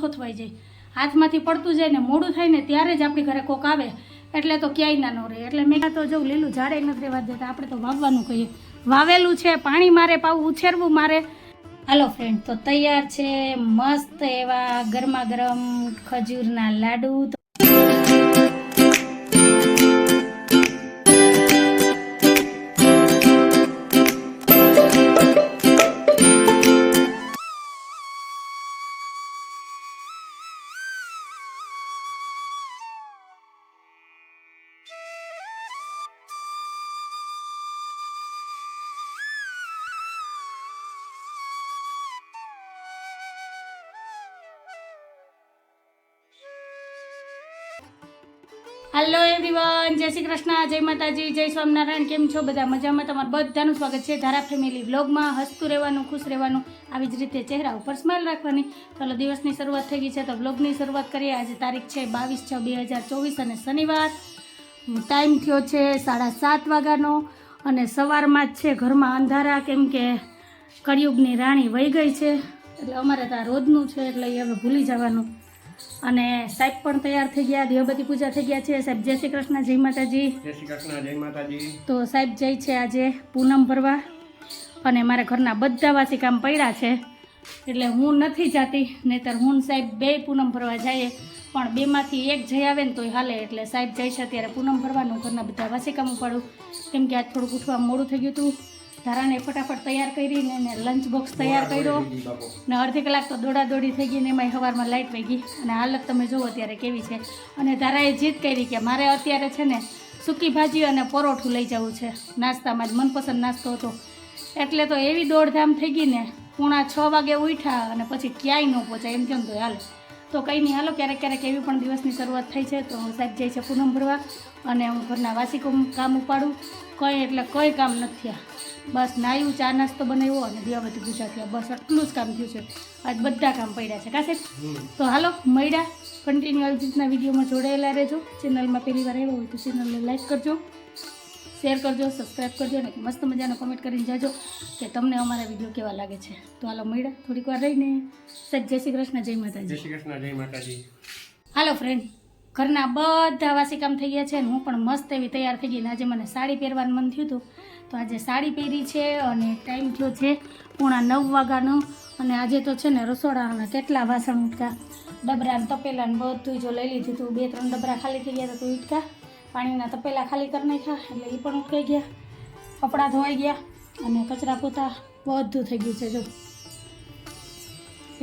થોથવાઈ જાય. હાથમાંથી પડતું જાય ને મોડું થાય ને ત્યારે જ આપણી ઘરે કોક આવે. એટલે તો ક્યાંય ના ન રહે. એટલે મેં તો જો લીલું ઝાડે નથી રહેવા દેતા આપણે તો વાવવાનું કહીએ. વાવેલું છે, પાણી મારે, પાવું, ઉછેરવું મારે. હાલો ફ્રેન્ડ તો તૈયાર છે. મસ્ત એવા ગરમા ગરમ ખજૂરના લાડુ. હાલો એવરીવન જય શ્રી કૃષ્ણ, જય માતાજી, જય સ્વામિનારાયણ. કેમ છો બધા? મજામાં? તમારું બધાનું સ્વાગત છે ધારા ફેમિલી વ્લોગમાં. હસતું રહેવાનું, ખુશ રહેવાનું, આવી જ રીતે ચહેરા ઉપર સ્માઇલ રાખવાની. ચાલો દિવસની શરૂઆત થઈ ગઈ છે. તો વ્લોગની શરૂઆત કરીએ. આજે તારીખ છે બાવીસ છ બે હજાર ચોવીસ અને શનિવાર. ટાઈમ થયો છે સાડા સાત વાગ્યાનો અને સવારમાં જ છે ઘરમાં અંધારા. કેમ કે કળિયુગની રાણી વહી ગઈ છે. એટલે અમારે તો આ રોજનું છે, એટલે હવે ભૂલી જવાનું. અને સાહેબ પણ તૈયાર થઈ ગયા દિવાબતી પૂજા થઈ ગયા છે. સાહેબ જય શ્રી કૃષ્ણ જય માતાજી. જય શ્રી કૃષ્ણ જય માતાજી. તો સાહેબ જાય છે આજે પૂનમ ભરવા. અને મારા ઘરના બધા વાસી કામ પડ્યા છે. એટલે હું નથી જાતી નહીતર હું સાહેબ બે પૂનમ ભરવા જઈએ. પણ બેમાંથી એક જઈ આવે ને તોય હાલે. એટલે સાહેબ જઈશ છે ત્યારે પૂનમ ભરવાનું ઘરના બધા વાસી કામ ઉપાડું. કેમ કે આજ થોડુંક ઉઠવા મોડું થઈ ગયું હતું. ધારાને ફટાફટ તૈયાર કરીને ને લંચ બોક્સ તૈયાર કર્યો. ને અડધી કલાક તો દોડાદોડી થઈ ગઈ ને એમાંય સવારમાં લાઇટ વહી ગઈ અને હાલત તમે જુઓ અત્યારે કેવી છે. અને ધારાએ જીત કરી કે મારે અત્યારે છે ને સૂકી ભાજી અને પરોઠું લઈ જવું છે. નાસ્તામાં જ મનપસંદ નાસ્તો હતો. એટલે તો એવી દોડધામ થઈ ગઈ ને પૂણા છ વાગે ઉઠ્યા અને પછી ક્યાંય ન પહોંચાય. એમ કેમ તો હાલ. તો કંઈ નહીં હાલો ક્યારેક ક્યારેક એવી પણ દિવસની શરૂઆત થઈ છે. તો હું સાહેબ જાય છે પૂનમ ભરવા અને હું ઘરના વાસી કામ કામ ઉપાડું. કંઈ એટલે કંઈ કામ નથી થયા. બસ નાયું ચા નાસ્તો બનાવ્યો અને દિવાબતી પૂજા થયા બસ આટલું જ કામ થયું છે. આજ બધા કામ પડ્યા છે. કાશે તો હાલો મળ્યા. કન્ટિન્યુ આવી રીતના વિડીયોમાં જોડાયેલા રહેજો. ચેનલમાં પહેલી વાર આવ્યો હોય તો ચેનલને લાઈક કરજો. શેર કરજો સબસ્ક્રાઈબ કરજો અને મસ્ત મજાનો કમેન્ટ કરીને જાજો કે તમને અમારા વીડિયો કેવા લાગે છે. તો હાલો મળ્યા. થોડીક વાર રહીને. સજ જય શ્રી કૃષ્ણ જય માતાજી. જય શ્રી કૃષ્ણ જય માતાજી. હાલો ફ્રેન્ડ ઘરના બધા વાસી કામ થઈ ગયા છે અને હું પણ મસ્ત એવી તૈયાર થઈ ગઈ ને આજે મને સાડી પહેરવાનું મન થયું હતું. તો આજે સાડી પહેરી છે અને ટાઈમ થયો છે પૂણા નવ વાગ્યાનો. અને આજે તો છે ને રસોડાના કેટલા વાસણ ઉટકા. ડબરાને તપેલાને તપેલા બધું જો લઈ લીધું હતું. બે ત્રણ ડબરા ખાલી થઈ ગયા તો ઉટકા. પાણીના તપેલા ખાલી કરી નાખ્યા એટલે એ પણ ઉટકાઈ ગયા. કપડાં ધોવાઈ ગયા અને કચરા પોતા બધું થઈ ગયું છે જો.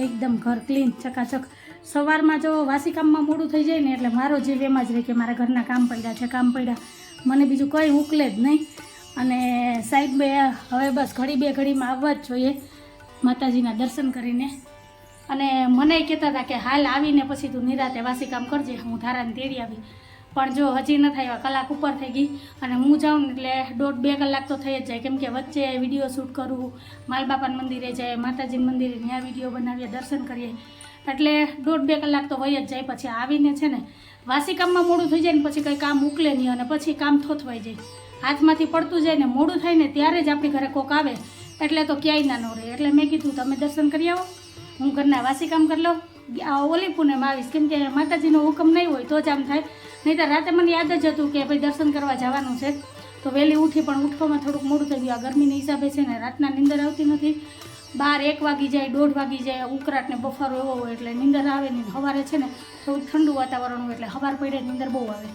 એકદમ ઘર ક્લીન ચકાચક. સવારમાં જો વાસી કામમાં મોડું થઈ જાય ને એટલે મારો જીવ એમાં જ રહે કે મારા ઘરના કામ પડ્યા છે, કામ પડ્યા. મને બીજું કંઈ ઉકલે જ નહીં. અને સાહેબ, બે હવે બસ ઘડી બે ઘડીમાં આવવા જ જોઈએ. માતાજીના દર્શન કરીને. અને મને કહેતા હતા કે હાલ આવીને પછી તું નિરાતે વાસી કામ કરજે, હું ધારાને તેડી આવી. પણ જો હજી ન થાય કલાક ઉપર થઈ ગઈ અને હું જાઉં એટલે દોઢ બે કલાક તો થઈ જ જાય. કેમ કે વચ્ચે વીડિયો શૂટ કરવું માલબાપાના મંદિરે જાય માતાજીના મંદિરે ત્યાં વીડિયો બનાવીએ, દર્શન કરીએ. એટલે દોઢ બે કલાક તો હોય જ જાય. પછી આવીને છે ને વાસી કામમાં મોડું થઈ જાય ને પછી કંઈ કામ ઉકલે નહીં અને પછી કામ થોથવાઈ જાય. હાથમાંથી પડતું જાય ને મોડું થાય ને ત્યારે જ આપણી ઘરે કોક આવે. એટલે તો ક્યાંય ના ન રહે. એટલે મેં કીધું, તમે દર્શન કરી આવો. હું ઘરના વાસી કામ કરી લઉં. આ ઓલી પૂનમ આવીશ. કેમ કે માતાજીનો હુકમ નહીં હોય તો જ આમ થાય. નહીં તો રાતે મને યાદ જ હતું કે ભાઈ દર્શન કરવા જવાનું છે. તો વહેલી ઉઠી પણ ઉઠવામાં થોડુંક મોડું થઈ ગયું. આ ગરમીના હિસાબે છે ને રાતના નીંદર આવતી નથી. બાર એક વાગી જાય, દોઢ વાગી જાય ઉકરાટ ને બફારો એવો હોય એટલે નીંદર આવે નહીં સવારે છે ને થોડું ઠંડુ વાતાવરણ હોય એટલે સવાર પડે, નીંદર બહુ આવે.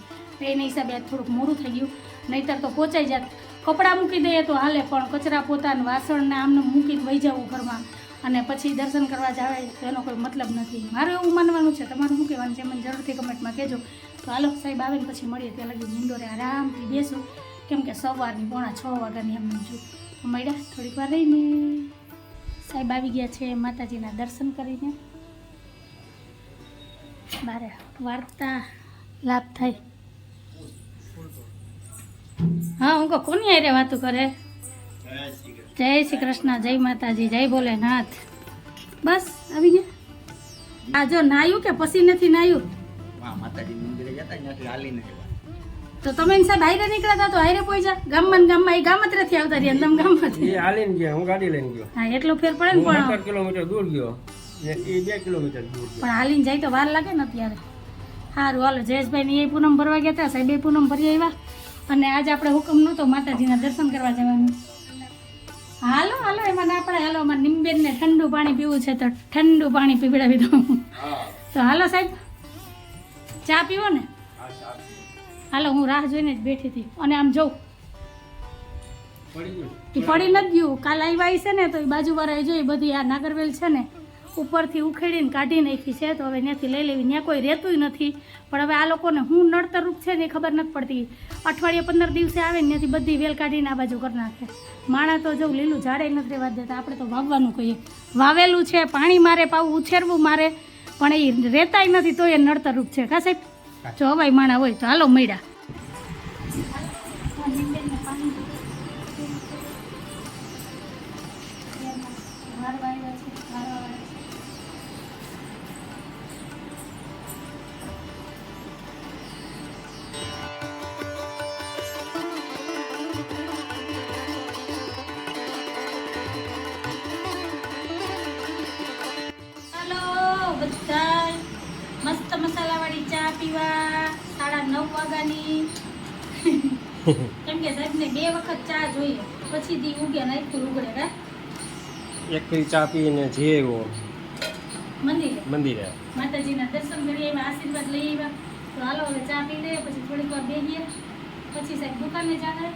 એના હિસાબે થોડુંક મોડું થઈ ગયું. નહીંતર તો પહોંચાઈ જાત. કપડાં મૂકી દઈએ તો હાલે, પણ કચરા પોતાના વાસણને આમને મૂકીને વહી જવું ઘરમાં. અને પછી દર્શન કરવા જાવે, તો એનો કોઈ મતલબ નથી. મારું એવું માનવાનું છે, તમારું શું કહેવાનું છે? મને જરૂરથી કમેન્ટમાં કહેજો. તો હાલો, સાહેબ આવીને પછી મળીએ, ત્યાં લગી નિંદોરે આરામથી બેસું. કેમ કે સવારની પોણા છ વાગ્યાની એમ જો મળ્યા, થોડીક વાર રહીને. સાહેબ આવી ગયા છે માતાજીના દર્શન કરીને. મારે વાર્તા લાભ થાય. હા હું કહું કોની આરે વાતું કરે? જય શ્રી કૃષ્ણ જય માતાજી જય ભોલેનાથ. બસ આવી ગયા? આ જો નાયું કે પછી નથી નાયું. તો તમે એની સાહેબ હાઈરે નીકળ્યા તો હારે પહોંચ્યા ગામમાં ગામમાં એ ગામ જ નથી આવતા રહ્યા તમે ગામમાંથી એ હાલીને ગયા હું ગાડી લઈને ગયો. હા એટલો ફેર પડે ને પણ. કિલોમીટર દૂર ગયો. એ બે કિલોમીટર દૂર પણ હાલીને જાય તો વાર લાગે ને અત્યારે. સારું હાલો જયેશભાઈ ને એ પૂનમ ભરવા ગયા હતા સાહેબ એ પૂનમ ભરી આવ્યા. અને આજે આપણે હુકમ તો માતાજીના દર્શન કરવા જવાનું. હાલો હાલો એમાં ના પડે હાલો અમારે નિંબેનને ઠંડુ પાણી પીવું છે તો ઠંડુ પાણી પીવડાવી દઉં. તો હાલો સાહેબ ચા પીવો ને? હાલો હું રાહ જોઈને જ બેઠી હતી. અને આમ જોઉં. એ પડી નથી ગયું. કાલ આવ્યા છે ને તો એ બાજુવાળાએ જોઈ બધી આ નાગરવેલ છે ને ઉપરથી ઉખેડીને કાઢી નાખી છે તો હવે ત્યાંથી લઈ લેવી. ત્યાં કોઈ રહેતું નથી. પણ હવે આ લોકોને હું નડતરરૂપ છે ને એ ખબર નથી પડતી. અઠવાડિયે પંદર દિવસે આવે ને ત્યાંથી બધી વેલ કાઢીને આ બાજુ કરી નાખે. માણા તો જો લીલું ઝાડે નથી રહેવા દેતા. આપણે તો વાવવાનું કહીએ. વાવેલું છે પાણી મારે પાવું ઉછેરવું મારે. પણ એ રહેતાય નથી તો એ નડતરરૂપ છે. કા સાહેબ? જો હવાઈ માણા હોય તો હાલો મળ્યા. બધાય મસ્ત મસાલાવાળી ચા પીવા સાડા નવ વાગ્યાની. કેમ કે સાહેબને બે વખત ચા જોઈએ પછી દી ઉગે નાખ્યું ઉગડે કા? એક ફરી ચા પીને જે એવો મંદિરે? મંદિરે. માતાજીના દર્શન કરી આવ્યા આશીર્વાદ લઈ આવ્યા. તો હાલો હવે ચા પી લઈએ પછી થોડીક વાર બેહીએ. પછી સાહેબ દુકાને જાણે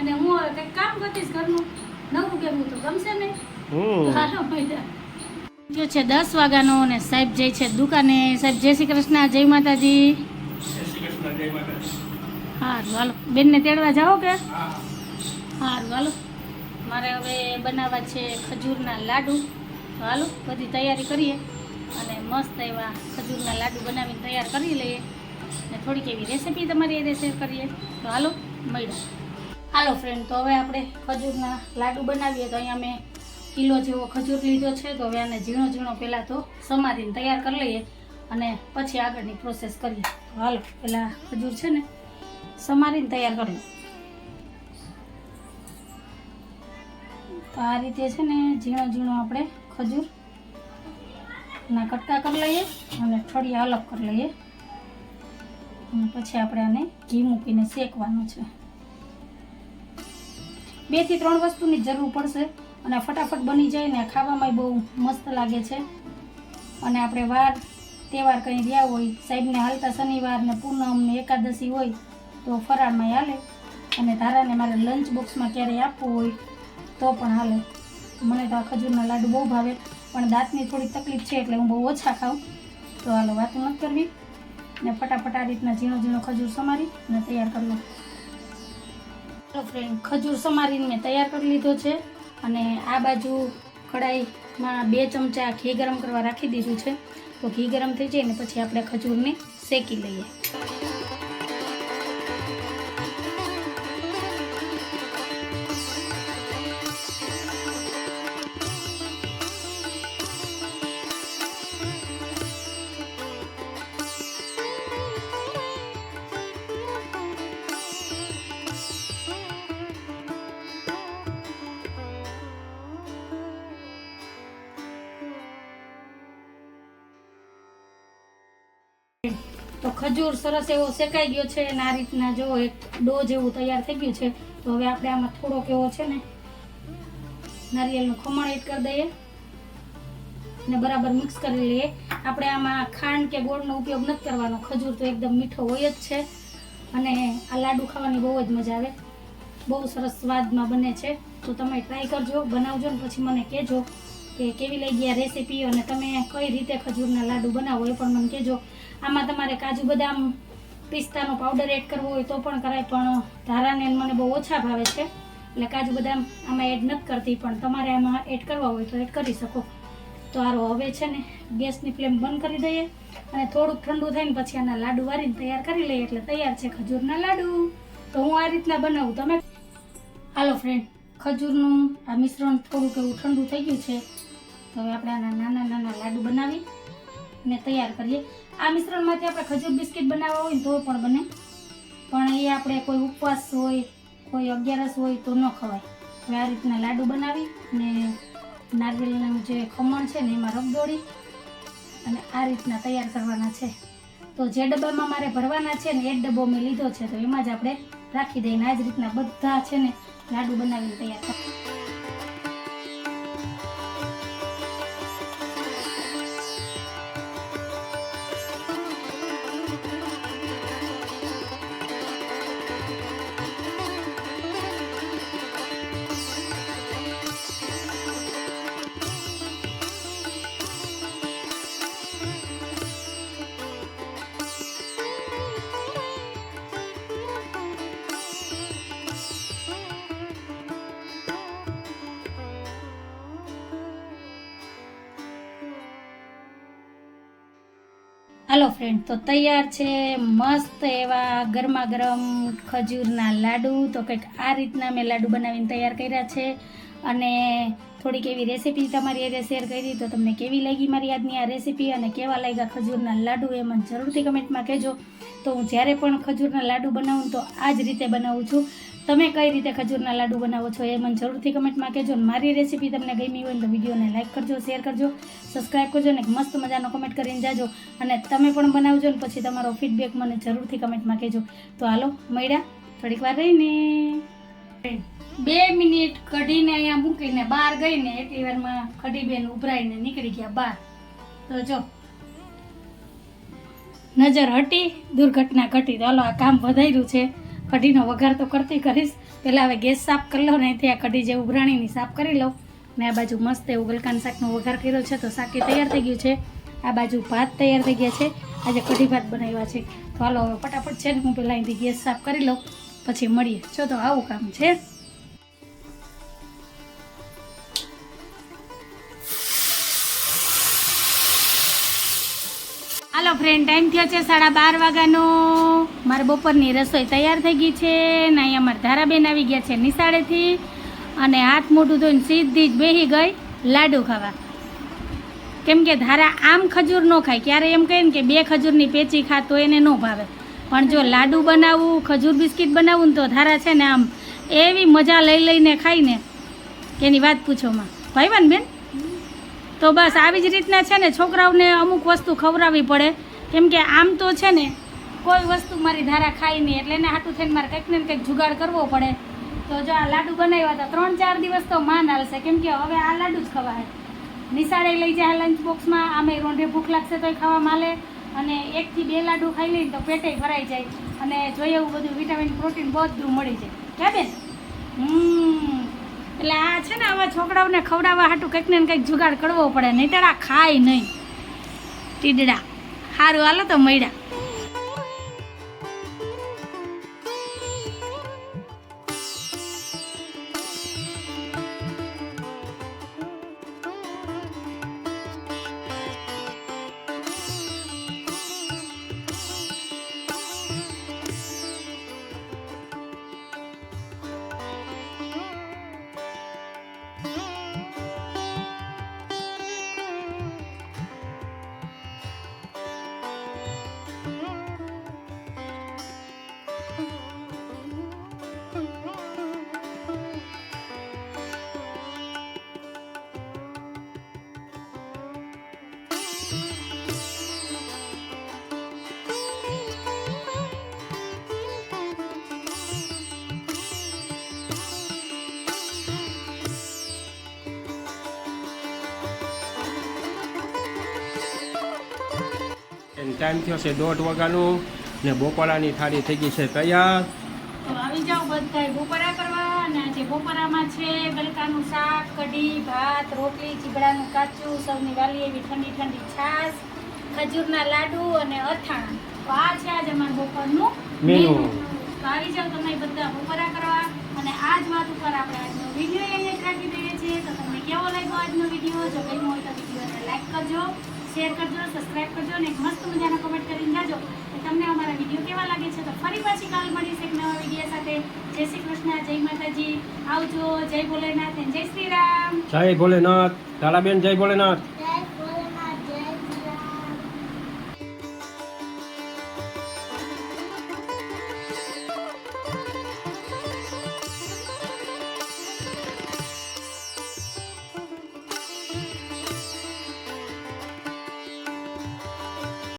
અને હું હવે કંઈક કામ કરતીશ ઘરનું. નવું કેવું તો ગમશે હમ. હાલો મજા. જો છે દસ વાગ્યાનો અને સાહેબ જય છે દુકાને. સાહેબ જય શ્રી કૃષ્ણ જય માતાજી. હારું હાલો. બેનને તેડવા જાઓ કે? હારું હાલો. મારે હવે બનાવવા છે ખજૂરના લાડુ. તો હાલો બધી તૈયારી કરીએ. અને મસ્ત એવા ખજૂરના લાડુ બનાવીને તૈયાર કરી લઈએ. અને થોડીક એવી રેસીપી તમારી એ શેર કરીએ. તો હાલો મળ્યા. હાલો ફ્રેન્ડ તો હવે આપણે ખજૂરના લાડુ બનાવીએ. તો અહીંયા મેં કિલો જેવો ખજૂર લીધો છે, તો હવે આને ઝીણો ઝીણો પહેલાં તો સમારીને તૈયાર કરી લઈએ અને પછી આગળની પ્રોસેસ કરીએ. હાલો પહેલાં ખજૂર છે ને, સમારીને તૈયાર કરી તો આ રીતે છે ને ઝીણો ઝીણો આપણે ખજૂર ના કટકા કરી લઈએ અને ઠળિયા અલગ કરી લઈએ. પછી આપણે આને ઘી મૂકીને શેકવાનું છે. બેથી ત્રણ વસ્તુની જરૂર પડશે. અને ફટાફટ બની જાય ને ખાવામાં બહુ મસ્ત લાગે છે. અને આપણે વાર, તહેવાર કંઈ રહ્યા હોય, સાહેબને હાલતા શનિવાર ને પૂનમ એકાદશી હોય, તો ફરાળમાં હાલે. અને ધારાને મારે લંચ બોક્સમાં ક્યારેય આપવું હોય, તો પણ હાલે. મને તો આ ખજૂરના લાડુ બહુ ભાવે, પણ દાંતની થોડી તકલીફ છે એટલે હું બહુ ઓછા ખાઉં. તો હાલો વાત નથી કરવી. ને ફટાફટ આ રીતના ઝીણો ઝીણો ખજૂર સમારી અને તૈયાર કરી લો ફ્રેન્ડ ખજૂર સમારીને મેં તૈયાર કરી લીધો છે. અને આ બાજુ કઢાઈમાં બે ચમચા ઘી ગરમ કરવા રાખી દીધું છે. તો ઘી ગરમ થઈ જાય ને પછી આપણે ખજૂરને શેકી લઈએ. ખજૂર સરસ એવો શેકાઈ ગયો છે અને આ રીતના જો એક ડો જેવું તૈયાર થઈ ગયું છે, તો હવે આપણે આમાં થોડોક એવો છે ને નારિયેળનું ખમણ એડ કરી દઈએ ને બરાબર મિક્સ કરી લઈએ. આપણે આમાં ખાંડ કે ગોળનો ઉપયોગ નથી કરવાનો. ખજૂર તો એકદમ મીઠો હોય જ છે અને આ લાડુ ખાવાની બહુ જ મજા આવે. બહુ સરસ સ્વાદમાં બને છે. તો તમે ટ્રાય કરજો, બનાવજો ને પછી મને કહેજો. કે કેવી લઈ ગયા રેસીપી અને તમે કઈ રીતે ખજૂરના લાડુ બનાવો એ પણ મને કહેજો. આમાં તમારે કાજુ બદામ પિસ્તાનો પાવડર એડ કરવો હોય તો પણ કરાય, પણ ધારાને મને બહુ ઓછા ભાવે છે. એટલે કાજુ બદામ આમાં એડ નથી કરતી, પણ તમારે આમાં એડ કરવા હોય તો એડ કરી શકો. તો આરો હવે છે ને ગેસની ફ્લેમ બંધ કરી દઈએ અને થોડુંક ઠંડુ થઈને પછી આના લાડુ વારીને તૈયાર કરી લઈએ, એટલે તૈયાર છે ખજૂરના લાડુ. તો હું આ રીતના બનાવું. તમે હાલો ફ્રેન્ડ ખજૂરનું આ મિશ્રણ થોડુંક એવું ઠંડુ થઈ ગયું છે. તો હવે આપણે આના નાના નાના લાડુ બનાવી ને તૈયાર કરીએ. આ મિશ્રણમાંથી આપણે ખજૂર બિસ્કિટ બનાવવા હોય તો પણ બને. પણ એ આપણે કોઈ ઉપવાસ હોય, કોઈ અગિયારસ હોય તો ન ખવાય. હવે આ રીતના લાડુ બનાવી ને નારિયેળનું જે ખમણ છે ને એમાં રગદોળી અને આ રીતના તૈયાર કરવાના છે. તો જે ડબ્બામાં મારે ભરવાના છે ને એ ડબ્બો મેં લીધો છે. તો એમાં જ આપણે રાખી દઈએ ને આ જ રીતના બધા છે ને લાડુ બનાવીને તૈયાર કર ફ્રેન્ડ તો તૈયાર છે, મસ્ત એવા ગરમા ગરમ ખજૂરના લાડુ. તો કંઈક આ રીતના મેં લાડુ બનાવીને તૈયાર કર્યા છે. અને થોડીક એવી રેસીપી તમારી અરે શેર કરી તો તમને કેવી લાગી મારી આજની આ રેસીપી અને કેવા લાગ્યા ખજૂરના લાડુ એ મને જરૂરથી કમેન્ટમાં કહેજો. તો હું જ્યારે પણ ખજૂરના લાડુ બનાવું તો આ જ રીતે બનાવું છું. તમે કઈ રીતે ખજૂરના લાડુ બનાવો છો એ મને જરૂરથી કમેન્ટમાં કહેજો મારી રેસીપી તમને ગમી હોય તો વિડીયોને લાઇક કરજો શેર કરજો સબસ્ક્રાઈબ કરજો ને મસ્ત મજાનો કમેન્ટ કરીને જાજો. અને તમે પણ બનાવજો ને પછી તમારો ફીડબેક મને જરૂરથી કમેન્ટમાં કહેજો. તો હાલો, મળ્યા. થોડીક વાર રહીને. બે મિનિટ કઢીને અહીંયા મૂકીને બહાર ગઈને એટલી વારમાં કઢીબેન ઉભરાઈને નીકળી ગયા બહાર. તો જો. નજર હટી, દુર્ઘટના ઘટી. તો હાલો, આ કામ વધાર્યું છે. કઢીનો વઘાર તો કરતી કરીશ. પહેલાં હવે ગેસ સાફ કરી લો ને ત્યાં કઢી જે ઉભરાણીની સાફ કરી લઉં. ને આ બાજુ મસ્ત એવું ગલકાન શાકનો વઘાર કર્યો છે, તો શાકી તૈયાર થઈ ગયું છે. આ બાજુ ભાત તૈયાર થઈ ગયા છે. આજે કઢી ભાત બનાવ્યા છે. તો હાલો હવે ફટાફટ છે ને હું પહેલાં અહીંથી ગેસ સાફ કરી લઉં. પછી મળીએ. જો તો આવું કામ છે. હાલો ફ્રેન્ડ ટાઈમ થયો છે સાડા બાર વાગ્યાનો. મારા બપોરની રસોઈ તૈયાર થઈ ગઈ છે ને અહીંયા મારા ધારાબેન આવી ગયા છે નિશાળેથી. અને હાથ મોઢું ધોઈને સીધી જ બેસી ગઈ, લાડુ ખાવા. કેમ કે ધારા આમ ખજૂર ન ખાય. ક્યારે એમ કહે ને કે બે ખજૂરની પેચી ખા તો એને ન ભાવે. પણ જો લાડુ બનાવવું, ખજૂર બિસ્કિટ બનાવવું ને તો ધારા છે ને આમ એવી મજા લઈ લઈને ખાઈને. એની વાત પૂછોમાં બન બેન? તો બસ આવી જ રીતના છે ને છોકરાઓને અમુક વસ્તુ ખવડાવવી પડે. કેમ કે આમ તો છે ને કોઈ વસ્તુ મારી ધારા ખાઈ નહીં, એટલે એને હાટું થઈને મારે કંઈક ને કંઈક જુગાડ કરવો પડે. તો જો આ લાડુ બનાવ્યા હતા, ત્રણ ચાર દિવસ તો માન હાલશે. કેમ કે હવે આ લાડુ જ ખવાય. નિશાળે લઈ જાય લંચ બોક્સમાં આમે રોંઢે ભૂખ લાગશે તોય ખાવા માલે. અને એકથી બે લાડુ ખાઈ લઈને તો પેટે ભરાઈ જાય. અને જોઈએ એવું બધું વિટામિન પ્રોટીન બધું મળી જાય. ક્યાં બેન? હમ. એટલે આ છે ને હવે છોકરાઓને ખવડાવવા હાટું કંઈક ને કંઈક જુગાડ કરવો પડે નહીં આ ખાય નહીં. ટીડડા. સારું હાલો તો મળ્યા. ટાઈમ થયો છે દોઢ વાગ્યાનું ને બપોરાની થાળી થઈ ગઈ છે તૈયાર. તો આવી જાઓ બધા બપોરા કરવા અને આજે બપોરામાં છે ગલકાનું શાક કઢી ભાત રોટલી ચીબડાનું કાચું સૌની વાલી એવી ઠંડી ઠંડી છાશ ખજૂરના લાડુ અને અથાણા. તો આ છે આજે અમારું બપોરનું મેનુ. તો આવી જાઓ તમે બધા બપોરા કરવા અને આ જ વાત ઉપર આપણે આજનો વીડિયો અહીંયા જ રાખી દઈએ છીએ. તો તમને કેવો લાગ્યો આજનો વીડિયો? જો ગમ્યો હોય તો વિડીયોને લાઈક કરજો. શેર કરજો સબસ્ક્રાઇબ કરજો અને એક મસ્ત મજાનો કમેન્ટ કરીને જાજો. કે તમને અમારા વીડિયો કેવા લાગે છે તો ફરી પાછી કાલ મળીશ એક નવા વીડિયો સાથે. જય શ્રી કૃષ્ણ, જય માતાજી. આવજો, જય ભોલેનાથ જય શ્રી રામ. જય ભોલેનાથ. તારાબેન જય ભોલેનાથ.